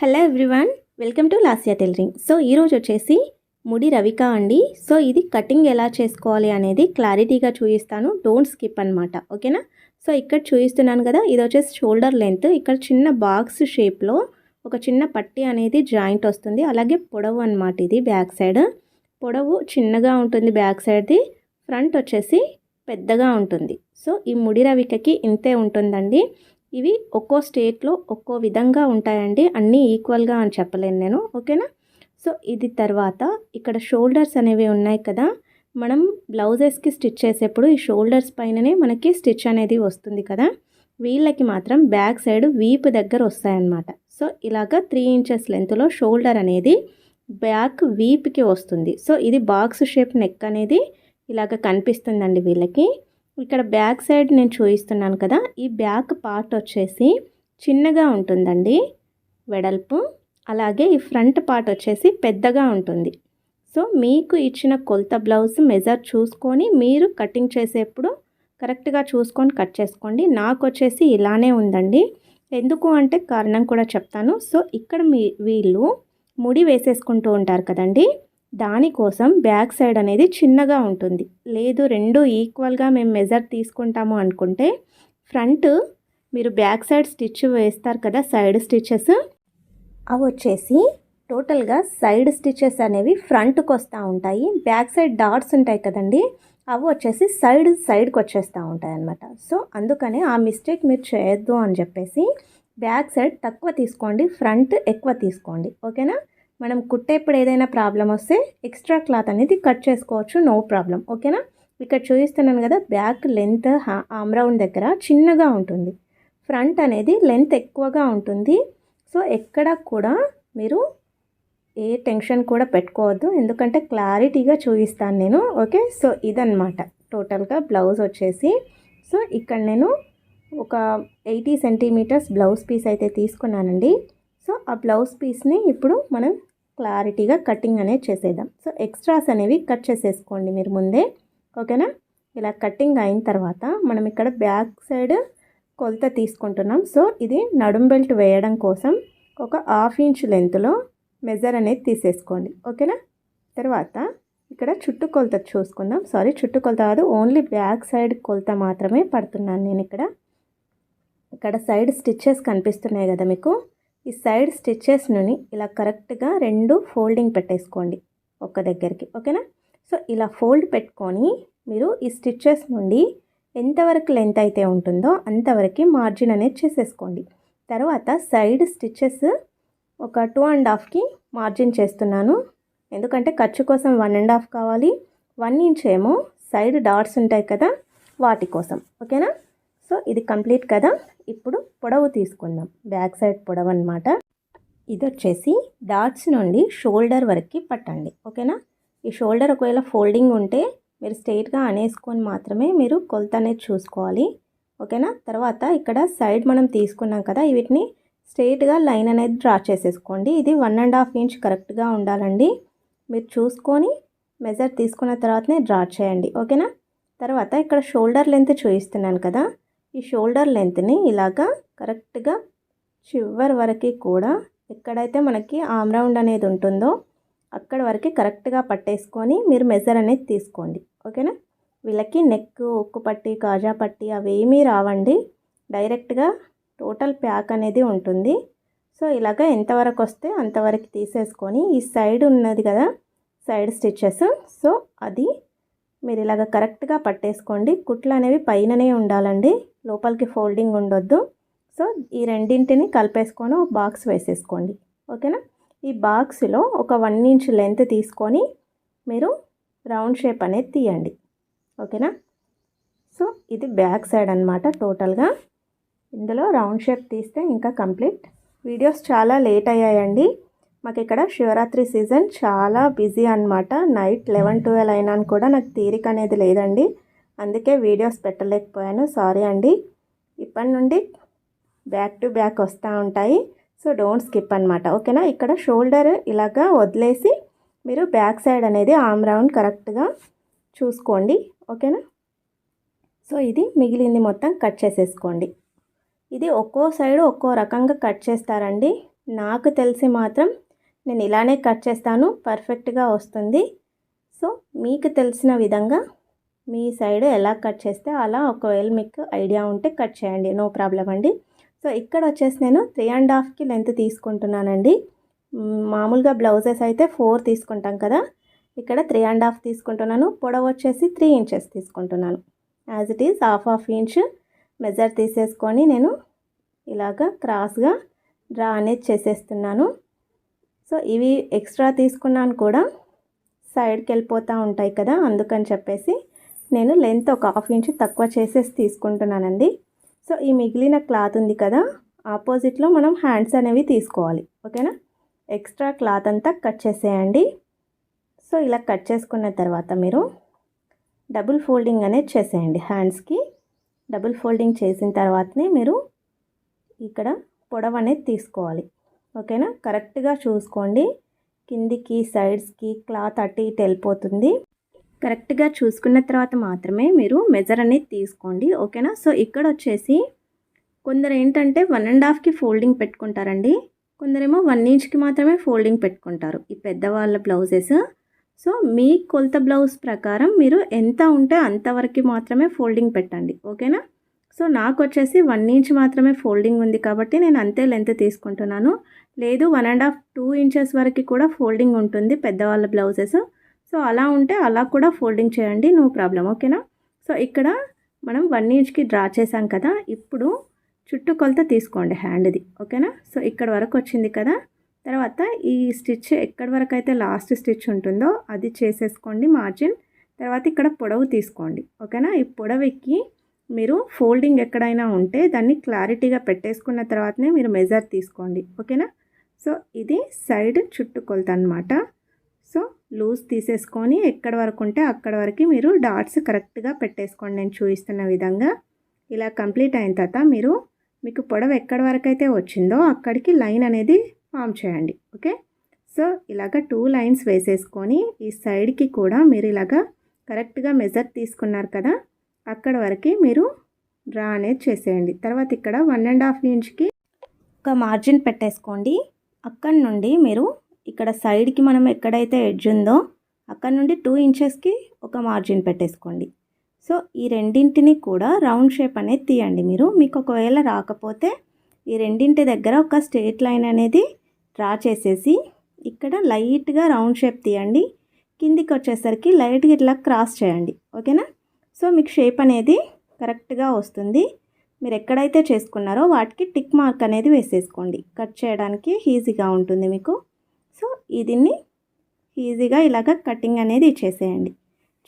Hello everyone welcome to Lasya tailoring so ఈరోజు వచ్చేసి ముడి రవిక అండి. సో ఇది కటింగ్ ఎలా చేసుకోవాలి అనేది క్లారిటీగా చూపిస్తాను. డోంట్ స్కిప్ అనమాట ఓకేనా సో ఇక్కడ చూపిస్తున్నాను కదా ఇది వచ్చేసి షోల్డర్ లెంత్ ఇక్కడ చిన్న బాక్స్ షేప్లో ఒక చిన్న పట్టి అనేది జాయింట్ వస్తుంది. అలాగే పొడవు అనమాట ఇది బ్యాక్ సైడ్ పొడవు చిన్నగా ఉంటుంది బ్యాక్ సైడ్ది ఫ్రంట్ వచ్చేసి పెద్దగా ఉంటుంది. సో ఈ ముడి రవికకి ఇంతే ఉంటుందండి. ఇవి ఒక్కో స్టేట్లో ఒక్కో విధంగా ఉంటాయండి. అన్నీ ఈక్వల్గా అని చెప్పలేను నేను. ఓకేనా? సో ఇది తర్వాత ఇక్కడ షోల్డర్స్ అనేవి ఉన్నాయి కదా. మనం బ్లౌజెస్కి స్టిచ్ చేసేప్పుడు ఈ షోల్డర్స్ పైననే మనకి స్టిచ్ అనేది వస్తుంది కదా. వీళ్ళకి మాత్రం బ్యాక్ సైడ్ వీపు దగ్గర వస్తాయన్నమాట. సో ఇలాగ త్రీ ఇంచెస్ లెంత్లో షోల్డర్ అనేది బ్యాక్ వీప్కి వస్తుంది. సో ఇది బాక్స్ షేప్ నెక్ అనేది ఇలాగ కనిపిస్తుందండి వీళ్ళకి. ఇక్కడ బ్యాక్ సైడ్ నేను చూపిస్తున్నాను కదా ఈ బ్యాక్ పార్ట్ వచ్చేసి చిన్నగా ఉంటుందండి వెడల్పు. అలాగే ఈ ఫ్రంట్ పార్ట్ వచ్చేసి పెద్దగా ఉంటుంది. సో మీకు ఇచ్చిన కొలత బ్లౌజ్ మెజర్ చూసుకొని మీరు కటింగ్ చేసేప్పుడు కరెక్ట్గా చూసుకొని కట్ చేసుకోండి. నాకు వచ్చేసి ఇలానే ఉందండి. ఎందుకు అంటే కారణం కూడా చెప్తాను. సో ఇక్కడ మీ వీళ్ళు ముడి వేసేసుకుంటూ ఉంటారు కదండి దానికోసం బ్యాక్ సైడ్ అనేది చిన్నగా ఉంటుంది. లేదు రెండు ఈక్వల్గా మేము మెజర్ తీసుకుంటాము అనుకుంటే ఫ్రంట్ మీరు బ్యాక్ సైడ్ స్టిచ్ వేస్తారు కదా సైడ్ స్టిచెస్ అవి వచ్చేసి టోటల్గా సైడ్ స్టిచెస్ అనేవి ఫ్రంట్కి వస్తూ ఉంటాయి. బ్యాక్ సైడ్ డాట్స్ ఉంటాయి కదండి అవి వచ్చేసి సైడ్ సైడ్కి వచ్చేస్తూ ఉంటాయి అన్నమాట. సో అందుకనే ఆ మిస్టేక్ మీరు చేయొద్దు అని చెప్పేసి బ్యాక్ సైడ్ తక్కువ తీసుకోండి ఫ్రంట్ ఎక్కువ తీసుకోండి. ఓకేనా? మనం కుట్టేప్పుడు ఏదైనా ప్రాబ్లం వస్తే ఎక్స్ట్రా క్లాత్ అనేది కట్ చేసుకోవచ్చు నో ప్రాబ్లం. ఓకేనా? ఇక్కడ చూపిస్తున్నాను కదా బ్యాక్ లెంత్ ఆమ్ రౌండ్ దగ్గర చిన్నగా ఉంటుంది. ఫ్రంట్ అనేది లెంత్ ఎక్కువగా ఉంటుంది. సో ఎక్కడ కూడా మీరు ఏ టెన్షన్ కూడా పెట్టుకోవద్దు. ఎందుకంటే క్లారిటీగా చూపిస్తాను నేను. ఓకే? సో ఇదనమాట టోటల్గా బ్లౌజ్ వచ్చేసి. సో ఇక్కడ నేను ఒక ఎయిటీ సెంటీమీటర్స్ బ్లౌజ్ పీస్ అయితే తీసుకున్నానండి. సో ఆ బ్లౌజ్ పీస్ని ఇప్పుడు మనం క్లారిటీగా కటింగ్ అనేది చేసేద్దాం. సో ఎక్స్ట్రాస్ అనేవి కట్ చేసేసుకోండి మీరు ముందే. ఓకేనా? ఇలా కటింగ్ అయిన తర్వాత మనం ఇక్కడ బ్యాక్ సైడ్ కొలత తీసుకుంటున్నాం. సో ఇది నడుం బెల్ట్ వేయడం కోసం ఒక హాఫ్ ఇంచ్ లెంత్లో మెజర్ అనేది తీసేసుకోండి. ఓకేనా? తర్వాత ఇక్కడ చుట్టు కొలత చూసుకుందాం. సారీ చుట్టు కొలత కాదు ఓన్లీ బ్యాక్ సైడ్ కొలత మాత్రమే పడుతున్నాను నేను ఇక్కడ. ఇక్కడ సైడ్ స్టిచ్చెస్ కనిపిస్తున్నాయి కదా మీకు. ఈ సైడ్ స్టిచ్చెస్ని ఇలా కరెక్ట్గా రెండు ఫోల్డింగ్ పెట్టేసుకోండి ఒక్క దగ్గరికి ఓకేనా? సో ఇలా ఫోల్డ్ పెట్టుకొని మీరు ఈ స్టిచ్చెస్ నుండి ఎంతవరకు లెంత్ అయితే ఉంటుందో అంతవరకు మార్జిన్ అనేది చేసేసుకోండి. తర్వాత సైడ్ స్టిచ్చెస్ ఒక టూ అండ్ హాఫ్కి మార్జిన్ చేస్తున్నాను. ఎందుకంటే ఖర్చు కోసం వన్ అండ్ హాఫ్ కావాలి. వన్ ఇంచ్ ఏమో సైడ్ డాట్స్ ఉంటాయి కదా వాటి కోసం ఓకేనా? సో ఇది కంప్లీట్ కదా. ఇప్పుడు పొడవు తీసుకుందాం. బ్యాక్ సైడ్ పొడవు అనమాట ఇది వచ్చేసి డాట్స్ నుండి షోల్డర్ వరకు పట్టండి. ఓకేనా? ఈ షోల్డర్ ఒకవేళ ఫోల్డింగ్ ఉంటే మీరు స్ట్రైట్గా అనేసుకొని మాత్రమే మీరు కొలత అనేది చూసుకోవాలి. ఓకేనా? తర్వాత ఇక్కడ సైడ్ మనం తీసుకున్నాం కదా వీటిని స్ట్రైట్గా లైన్ అనేది డ్రా చేసేసుకోండి. ఇది వన్ అండ్ హాఫ్ ఇంచ్ కరెక్ట్గా ఉండాలండి. మీరు చూసుకొని మెజర్ తీసుకున్న తర్వాతనే డ్రా చేయండి. ఓకేనా? తర్వాత ఇక్కడ షోల్డర్ లెంత్ చూపిస్తున్నాను కదా. ఈ షోల్డర్ లెంత్ని ఇలాగా కరెక్ట్గా చివరి వరకు కూడా ఎక్కడైతే మనకి ఆమ్ రౌండ్ అనేది ఉంటుందో అక్కడ వరకు కరెక్ట్గా పట్టేసుకొని మీరు మెజర్ అనేది తీసుకోండి. ఓకేనా? వీళ్ళకి నెక్ ఉక్కు పట్టి కాజా పట్టి అవేమీ రావండి. డైరెక్ట్గా టోటల్ ప్యాక్ అనేది ఉంటుంది. సో ఇలాగ ఎంతవరకు వస్తే అంతవరకు తీసేసుకొని ఈ సైడ్ ఉన్నది కదా సైడ్ స్టిచ్చెస్. సో అది మీరు ఇలాగ కరెక్ట్గా పట్టేసుకోండి. కుట్లు అనేవి పైననే ఉండాలండి. లోపలికి ఫోల్డింగ్ ఉండొద్దు. సో ఈ రెండింటిని కలిపేసుకొని ఒక బాక్స్ వేసేసుకోండి. ఓకేనా? ఈ బాక్స్లో ఒక వన్ ఇంచ్ లెంత్ తీసుకొని మీరు రౌండ్ షేప్ అనేది తీయండి. ఓకేనా? సో ఇది బ్యాక్ సైడ్ అనమాట టోటల్గా. ఇందులో రౌండ్ షేప్ తీస్తే ఇంకా కంప్లీట్. వీడియోస్ చాలా లేట్ అయ్యాయండి. మాకు ఇక్కడ శివరాత్రి సీజన్ చాలా బిజీ అనమాట నైట్ లెవెన్ ట్వెల్వ్ అయినా కూడా నాకు తీరిక అనేది లేదండి. అందుకే వీడియోస్ పెట్టలేకపోయాను. సారీ అండి. ఇప్పటి నుండి బ్యాక్ టు బ్యాక్ వస్తూ ఉంటాయి. సో డోంట్ స్కిప్ అనమాట ఓకేనా ఇక్కడ షోల్డర్ ఇలాగా వదిలేసి మీరు బ్యాక్ సైడ్ అనేది ఆమ్ రౌండ్ కరెక్ట్గా చూసుకోండి. ఓకేనా సో ఇది మిగిలింది మొత్తం కట్ చేసేసుకోండి. ఇది ఒక్కో సైడ్ ఒక్కో రకంగా కట్ చేస్తారండి. నాకు తెలిసి మాత్రం నేను ఇలానే కట్ చేస్తాను. పర్ఫెక్ట్గా వస్తుంది. సో మీకు తెలిసిన విధంగా మీ సైడ్ ఎలా కట్ చేస్తే అలా ఒకవేళ మీకు ఐడియా ఉంటే కట్ చేయండి. నో ప్రాబ్లం అండి. సో ఇక్కడ వచ్చేసి నేను త్రీ అండ్ హాఫ్కి లెంత్ తీసుకుంటున్నానండి. మామూలుగా బ్లౌజెస్ అయితే ఫోర్ తీసుకుంటాం కదా. ఇక్కడ త్రీ అండ్ హాఫ్ తీసుకుంటున్నాను. పొడవు వచ్చేసి త్రీ ఇంచెస్ తీసుకుంటున్నాను. As it is half half inch measure తీసేసుకొని నేను ఇలాగ క్రాస్గా డ్రా అనేది చేసేస్తున్నాను. సో ఇవి ఎక్స్ట్రా తీసుకున్నాను కూడా. సైడ్కి వెళ్ళిపోతూ ఉంటాయి కదా అందుకని చెప్పేసి నేను లెంత్ ఒక హాఫ్ ఇంచ్ తక్కువ చేసేసి తీసుకుంటున్నానండి. సో ఈ మిగిలిన క్లాత్ ఉంది కదా ఆపోజిట్లో మనం హ్యాండ్స్ అనేవి తీసుకోవాలి. ఓకేనా? ఎక్స్ట్రా క్లాత్ అంతా కట్ చేసేయండి. సో ఇలా కట్ చేసుకున్న తర్వాత మీరు డబుల్ ఫోల్డింగ్ అనేది చేసేయండి హ్యాండ్స్కి డబుల్ ఫోల్డింగ్ చేసిన తర్వాతనే మీరు ఇక్కడ పొడవు అనేది తీసుకోవాలి. ఓకేనా? కరెక్ట్గా చూసుకోండి. కిందికి సైడ్స్కి క్లాత్ అటు ఇటు వెళ్ళిపోతుంది. కరెక్ట్గా చూసుకున్న తర్వాత మాత్రమే మీరు మెజర్ అనేది తీసుకోండి. ఓకేనా? సో ఇక్కడ వచ్చేసి కొందరు ఏంటంటే వన్ అండ్ హాఫ్కి ఫోల్డింగ్ పెట్టుకుంటారండి. కొందరేమో వన్ ఇంచ్కి మాత్రమే ఫోల్డింగ్ పెట్టుకుంటారు ఈ పెద్దవాళ్ళ బ్లౌజెస్. సో మీ కొలత బ్లౌజ్ ప్రకారం మీరు ఎంత ఉంటే అంతవరకు మాత్రమే ఫోల్డింగ్ పెట్టండి. ఓకేనా? సో నాకు వచ్చేసి వన్ ఇంచ్ మాత్రమే ఫోల్డింగ్ ఉంది కాబట్టి నేను అంతే లెంత్ తీసుకుంటున్నాను. లేదు one and half two inches వరకు కూడా ఫోల్డింగ్ ఉంటుంది పెద్దవాళ్ళ బ్లౌజెస్. సో అలా ఉంటే అలా కూడా ఫోల్డింగ్ చేయండి నో ప్రాబ్లం ఓకేనా? సో ఇక్కడ మనం వన్ ఇంచ్కి డ్రా చేసాం కదా ఇప్పుడు చుట్టూ కొలత తీసుకోండి హ్యాండ్ది ఓకేనా? సో ఇక్కడ వరకు వచ్చింది కదా తర్వాత ఈ స్టిచ్ ఎక్కడి వరకు అయితే లాస్ట్ స్టిచ్ ఉంటుందో అది చేసేసుకోండి మార్జిన్ తర్వాత ఇక్కడ పొడవు తీసుకోండి ఓకేనా? ఈ పొడవుకి మీరు ఫోల్డింగ్ ఎక్కడైనా ఉంటే దాన్ని క్లారిటీగా పెట్టేసుకున్న తర్వాతనే మీరు మెజర్ తీసుకోండి ఓకేనా? సో ఇది సైడ్ చుట్టుకొలత అనమాట సో లూజ్ తీసేసుకొని ఎక్కడి వరకు ఉంటే అక్కడ వరకు మీరు డాట్స్ కరెక్ట్గా పెట్టేసుకోండి. నేను చూపిస్తున్న విధంగా ఇలా కంప్లీట్ అయిన తర్వాత మీరు మీకు పొడవు ఎక్కడి వరకు అయితే వచ్చిందో అక్కడికి లైన్ అనేది ఫామ్ చేయండి. ఓకే? సో ఇలాగ టూ లైన్స్ వేసేసుకొని ఈ సైడ్కి కూడా మీరు ఇలాగ కరెక్ట్గా మెజర్ తీసుకున్నారు కదా అక్కడ వరకు మీరు డ్రా అనేది చేసేయండి. తర్వాత ఇక్కడ వన్ అండ్ హాఫ్ ఇంచ్కి ఒక మార్జిన్ పెట్టేసుకోండి. అక్కడి నుండి మీరు ఇక్కడ సైడ్కి మనం ఎక్కడైతే ఎడ్జ్ ఉందో అక్కడ నుండి టూ ఇంచెస్కి ఒక మార్జిన్ పెట్టేసుకోండి. సో ఈ రెండింటిని కూడా రౌండ్ షేప్ అనేది తీయండి మీరు. మీకు ఒకవేళ రాకపోతే ఈ రెండింటి దగ్గర ఒక స్ట్రేట్ లైన్ అనేది డ్రా చేసేసి ఇక్కడ లైట్గా రౌండ్ షేప్ తీయండి. కిందికి వచ్చేసరికి లైట్గా ఇట్లా క్రాస్ చేయండి. ఓకేనా? సో మీకు షేప్ అనేది కరెక్ట్గా వస్తుంది. మీరు ఎక్కడైతే చేసుకున్నారో వాటికి టిక్ మార్క్ అనేది వేసేసుకోండి. కట్ చేయడానికి ఈజీగా ఉంటుంది మీకు. సో దీన్ని ఈజీగా ఇలాగ కటింగ్ అనేది చేసేయండి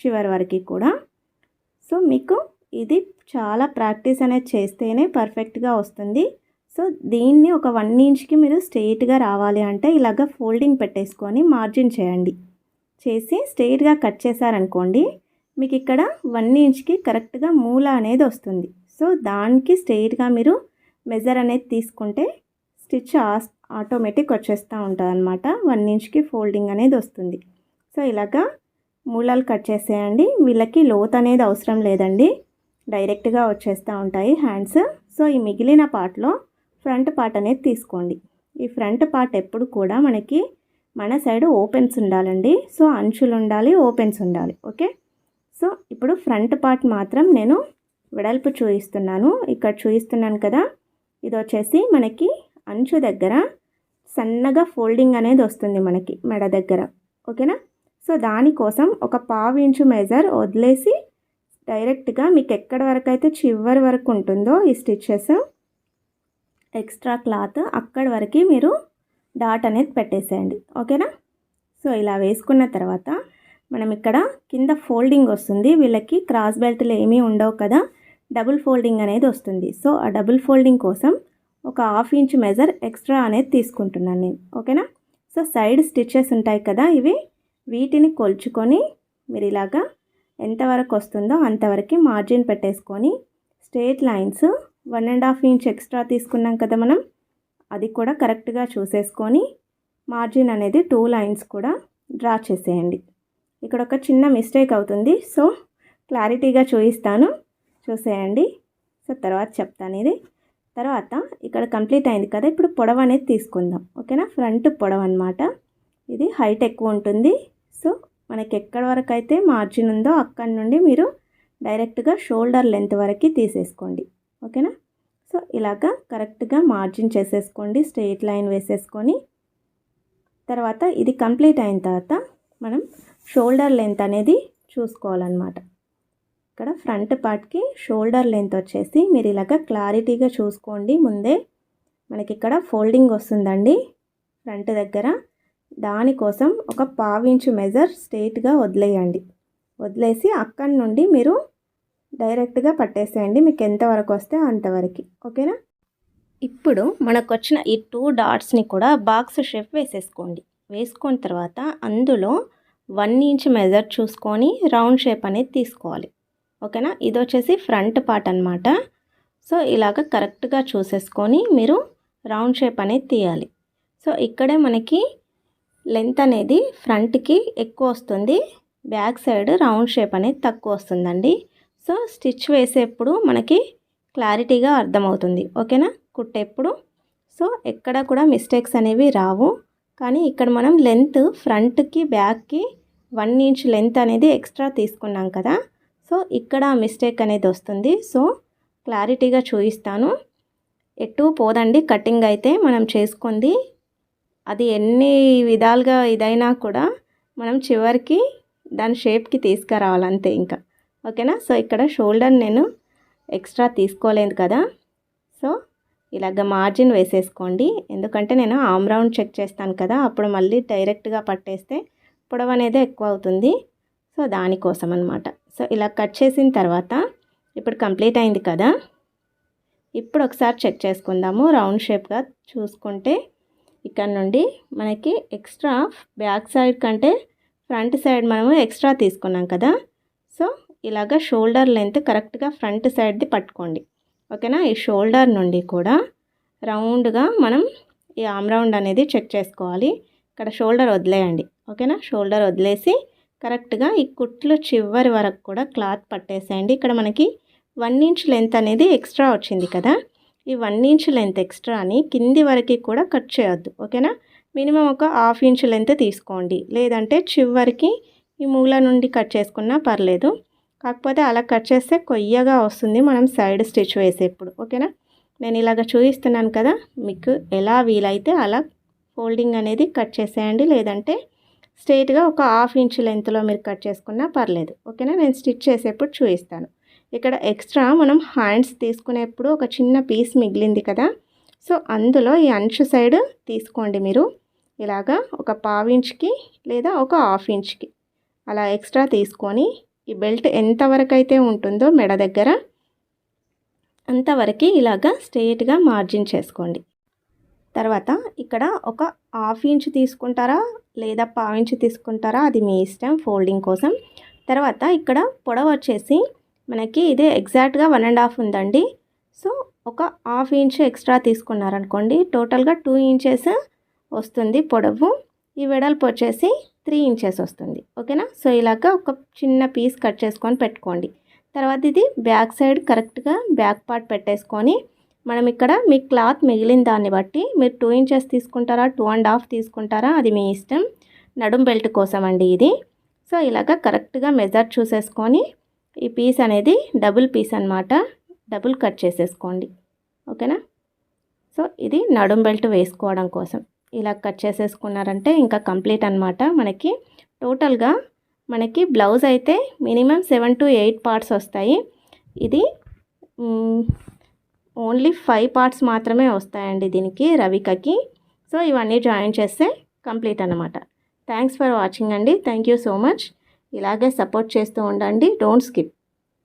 చివరి వరకు కూడా. సో మీకు ఇది చాలా ప్రాక్టీస్ అనేది చేస్తేనే పర్ఫెక్ట్గా వస్తుంది. సో దీన్ని ఒక వన్ ఇంచ్కి మీరు స్ట్రెయిట్గా రావాలి అంటే ఇలాగ ఫోల్డింగ్ పెట్టేసుకొని మార్జిన్ చేయండి. చేసి స్ట్రెయిట్గా కట్ చేశారనుకోండి మీకు ఇక్కడ వన్ ఇంచ్కి కరెక్ట్గా మూల అనేది వస్తుంది. సో దానికి స్ట్రెయిట్గా మీరు మెజర్ అనేది తీసుకుంటే స్టిచ్ ఆటోమేటిక్ వచ్చేస్తూ ఉంటుంది అనమాట వన్ ఇంచ్కి ఫోల్డింగ్ అనేది వస్తుంది. సో ఇలాగా మూలాలు కట్ చేసేయండి. వీళ్ళకి లోత్ అనేది అవసరం లేదండి. డైరెక్ట్గా వచ్చేస్తూ ఉంటాయి హ్యాండ్స్. సో ఈ మిగిలిన పార్ట్లో ఫ్రంట్ పార్ట్ అనేది తీసుకోండి. ఈ ఫ్రంట్ పార్ట్ ఎప్పుడు కూడా మనకి మన సైడ్ ఓపెన్స్ ఉండాలండి. సో అంచులు ఉండాలి ఓపెన్స్ ఉండాలి. ఓకే? సో ఇప్పుడు ఫ్రంట్ పార్ట్ మాత్రం నేను వెడల్పు చూపిస్తున్నాను ఇక్కడ చూపిస్తున్నాను కదా? ఇది వచ్చేసి మనకి అంచు దగ్గర సన్నగా ఫోల్డింగ్ అనేది వస్తుంది మనకి మెడ దగ్గర. ఓకేనా? సో దానికోసం ఒక పావు ఇంచు మెజర్ వదిలేసి డైరెక్ట్గా మీకు ఎక్కడ వరకు అయితే చివరి వరకు ఉంటుందో ఈ స్టిచ్చెస్ ఎక్స్ట్రా క్లాత్ అక్కడి వరకు మీరు డాట్ అనేది పెట్టేసేయండి. ఓకేనా? సో ఇలా వేసుకున్న తర్వాత మనం ఇక్కడ కింద ఫోల్డింగ్ వస్తుంది. వీళ్ళకి క్రాస్ బెల్ట్లు ఏమీ ఉండవు కదా. డబుల్ ఫోల్డింగ్ అనేది వస్తుంది. సో ఆ డబుల్ ఫోల్డింగ్ కోసం ఒక హాఫ్ ఇంచ్ మెజర్ ఎక్స్ట్రా అనేది తీసుకుంటున్నాను నేను ఓకేనా? సో సైడ్ స్టిచ్చెస్ ఉంటాయి కదా ఇవి. వీటిని కొలుచుకొని మీరు ఇలాగా ఎంతవరకు వస్తుందో అంతవరకు మార్జిన్ పెట్టేసుకొని straight lines one and half inch extra తీసుకున్నాం కదా మనం అది కూడా కరెక్ట్గా చూసేసుకొని మార్జిన్ అనేది టూ లైన్స్ కూడా డ్రా చేసేయండి. ఇక్కడ ఒక చిన్న మిస్టేక్ అవుతుంది సో క్లారిటీగా చూపిస్తాను. చూసేయండి. సో తర్వాత చెప్తాను ఇది. తర్వాత ఇక్కడ కంప్లీట్ అయింది కదా ఇప్పుడు పొడవు అనేది తీసుకుందాం. ఓకేనా? ఫ్రంట్ పొడవు అనమాట ఇది హైట్ ఎక్కువ ఉంటుంది. సో మనకి ఎక్కడ వరకు అయితే మార్జిన్ ఉందో అక్కడి నుండి మీరు డైరెక్ట్గా షోల్డర్ లెంత్ వరకు తీసేసుకోండి. ఓకేనా? సో ఇలాగా కరెక్ట్గా మార్జిన్ చేసేసుకోండి స్ట్రెయిట్ లైన్ వేసేసుకొని. తర్వాత ఇది కంప్లీట్ అయిన తర్వాత మనం షోల్డర్ లెంత్ అనేది చూసుకోవాలన్నమాట. ఇక్కడ ఫ్రంట్ పార్ట్కి షోల్డర్ లెంత్ వచ్చేసి మీరు ఇలాగ క్లారిటీగా చూసుకోండి ముందే. మనకి ఇక్కడ ఫోల్డింగ్ వస్తుందండి ఫ్రంట్ దగ్గర. దానికోసం ఒక పావించు మెజర్ స్ట్రేట్గా వదిలేయండి. వదిలేసి అక్కడి నుండి మీరు డైరెక్ట్గా పట్టేసేయండి. మీకు ఎంతవరకు వస్తే అంతవరకు ఓకేనా? ఇప్పుడు మనకు వచ్చిన ఈ టూ డాట్స్ని కూడా బాక్స్ షేప్ వేసేసుకోండి. వేసుకున్న తర్వాత అందులో వన్ ఇంచ్ మెజర్ చూసుకొని రౌండ్ షేప్ అనేది తీసుకోవాలి. ఓకేనా? ఇది వచ్చేసి ఫ్రంట్ పార్ట్ అనమాట సో ఇలాగ కరెక్ట్గా చూసేసుకొని మీరు రౌండ్ షేప్ అనేది తీయాలి. సో ఇక్కడే మనకి లెంత్ అనేది ఫ్రంట్కి ఎక్కువ వస్తుంది. బ్యాక్ సైడ్ రౌండ్ షేప్ అనేది తక్కువ వస్తుందండి. సో స్టిచ్ వేసేప్పుడు మనకి క్లారిటీగా అర్థమవుతుంది. ఓకేనా? కుట్టేప్పుడు. సో ఎక్కడ కూడా మిస్టేక్స్ అనేవి రావు. కానీ ఇక్కడ మనం లెంత్ ఫ్రంట్కి బ్యాక్కి వన్ ఇంచ్ లెంత్ అనేది ఎక్స్ట్రా తీసుకున్నాం కదా. సో ఇక్కడ మిస్టేక్ అనేది వస్తుంది. సో క్లారిటీగా చూపిస్తాను. ఎటు పోదండి. కటింగ్ అయితే మనం చేసుకుంది. అది ఎన్ని విధాలుగా ఇదైనా కూడా మనం చివరికి దాని షేప్కి తీసుకురావాలంతే ఇంకా. ఓకేనా? సో ఇక్కడ షోల్డర్ నేను ఎక్స్ట్రా తీసుకోలేదు కదా. సో ఇలాగ మార్జిన్ వేసేసుకోండి. ఎందుకంటే నేను ఆమ్ రౌండ్ చెక్ చేస్తాను కదా. అప్పుడు మళ్ళీ డైరెక్ట్గా పట్టేస్తే పొడవు అనేది ఎక్కువ అవుతుంది. సో దానికోసం అనమాట సో ఇలా కట్ చేసిన తర్వాత ఇప్పుడు కంప్లీట్ అయింది కదా. ఇప్పుడు ఒకసారి చెక్ చేసుకుందాము. రౌండ్ షేప్గా చూసుకుంటే ఇక్కడ నుండి మనకి ఎక్స్ట్రా బ్యాక్ సైడ్ కంటే ఫ్రంట్ సైడ్ మనము ఎక్స్ట్రా తీసుకున్నాం కదా. సో ఇలాగ షోల్డర్ లెంత్ కరెక్ట్గా ఫ్రంట్ సైడ్ది పట్టుకోండి. ఓకేనా? ఈ షోల్డర్ నుండి కూడా రౌండ్గా మనం ఈ ఆమ్ రౌండ్ అనేది చెక్ చేసుకోవాలి. ఇక్కడ షోల్డర్ వదిలేయండి. ఓకేనా? షోల్డర్ వదిలేసి కరెక్ట్గా ఈ కుట్లు చివరి వరకు కూడా క్లాత్ పట్టేసేయండి. ఇక్కడ మనకి వన్ ఇంచ్ లెంత్ అనేది ఎక్స్ట్రా వచ్చింది కదా. ఈ వన్ ఇంచ్ లెంత్ ఎక్స్ట్రాని కింది వరకు కూడా కట్ చేయొద్దు. ఓకేనా? మినిమం ఒక హాఫ్ ఇంచ్ లెంత్ తీసుకోండి. లేదంటే చివరికి ఈ మూల నుండి కట్ చేసుకున్నా పర్లేదు. కాకపోతే అలా కట్ చేస్తే కొయ్యగా వస్తుంది మనం సైడ్ స్టిచ్ వేసేప్పుడు. ఓకేనా? నేను ఇలాగ చూపిస్తున్నాను కదా. మీకు ఎలా వీలైతే అలా ఫోల్డింగ్ అనేది కట్ చేసేయండి. లేదంటే స్ట్రైట్గా ఒక హాఫ్ ఇంచ్ లెంత్లో మీరు కట్ చేసుకున్నా పర్లేదు. ఓకేనా? నేను స్టిచ్ చేసేప్పుడు చూపిస్తాను ఇక్కడ ఎక్స్ట్రా మనం హ్యాండ్స్ తీసుకునేప్పుడు ఒక చిన్న పీస్ మిగిలింది కదా? సో అందులో ఈ అంచు సైడ్ తీసుకోండి మీరు. ఇలాగా ఒక పావు ఇంచ్కి లేదా ఒక హాఫ్ ఇంచ్కి. అలా ఎక్స్ట్రా తీసుకొని ఈ బెల్ట్ ఎంతవరకు అయితే ఉంటుందో మెడ దగ్గర అంతవరకు ఇలాగా స్ట్రెయిట్గా మార్జిన్ చేసుకోండి. తర్వాత ఇక్కడ ఒక హాఫ్ ఇంచ్ తీసుకుంటారా? లేదా పావు ఇంచ్ తీసుకుంటారా? అది మీ ఇష్టం ఫోల్డింగ్ కోసం. తర్వాత ఇక్కడ పొడవు వచ్చేసి మనకి ఇదే ఎగ్జాక్ట్గా వన్ అండ్ హాఫ్ ఉందండి. సో ఒక హాఫ్ ఇంచ్ ఎక్స్ట్రా తీసుకున్నారనుకోండి టోటల్గా టూ ఇంచెస్ వస్తుంది పొడవు. ఈ వెడల్పు వచ్చేసి త్రీ ఇంచెస్ వస్తుంది. ఓకేనా? సో ఇలాగ ఒక చిన్న పీస్ కట్ చేసుకొని పెట్టుకోండి. తర్వాత ఇది బ్యాక్ సైడ్ కరెక్ట్గా బ్యాక్ పార్ట్ పెట్టేసుకొని మనం ఇక్కడ మీ క్లాత్ మిగిలిన దాన్ని బట్టి మీరు టూ ఇంచెస్ తీసుకుంటారా టూ అండ్ హాఫ్ తీసుకుంటారా అది మీ ఇష్టం. నడుం బెల్ట్ కోసం అండి ఇది. సో ఇలాగ కరెక్ట్గా మెజర్ చూసేసుకొని ఈ పీస్ అనేది డబుల్ పీస్ అనమాట డబుల్ కట్ చేసేసుకోండి. ఓకేనా? సో ఇది నడుం బెల్ట్ వేసుకోవడం కోసం. ఇలా కట్ చేసేసుకున్నారంటే ఇంకా కంప్లీట్ అనమాట మనకి. టోటల్గా మనకి బ్లౌజ్ అయితే minimum seven to eight parts వస్తాయి. ఇది ఓన్లీ ఫైవ్ పార్ట్స్ మాత్రమే వస్తాయండి దీనికి రవికకి. సో ఇవన్నీ జాయిన్ చేస్తే కంప్లీట్ అనమాట థ్యాంక్స్ ఫర్ వాచింగ్ అండి. Thank you so much. ఇలాగే సపోర్ట్ చేస్తూ ఉండండి. Don't skip.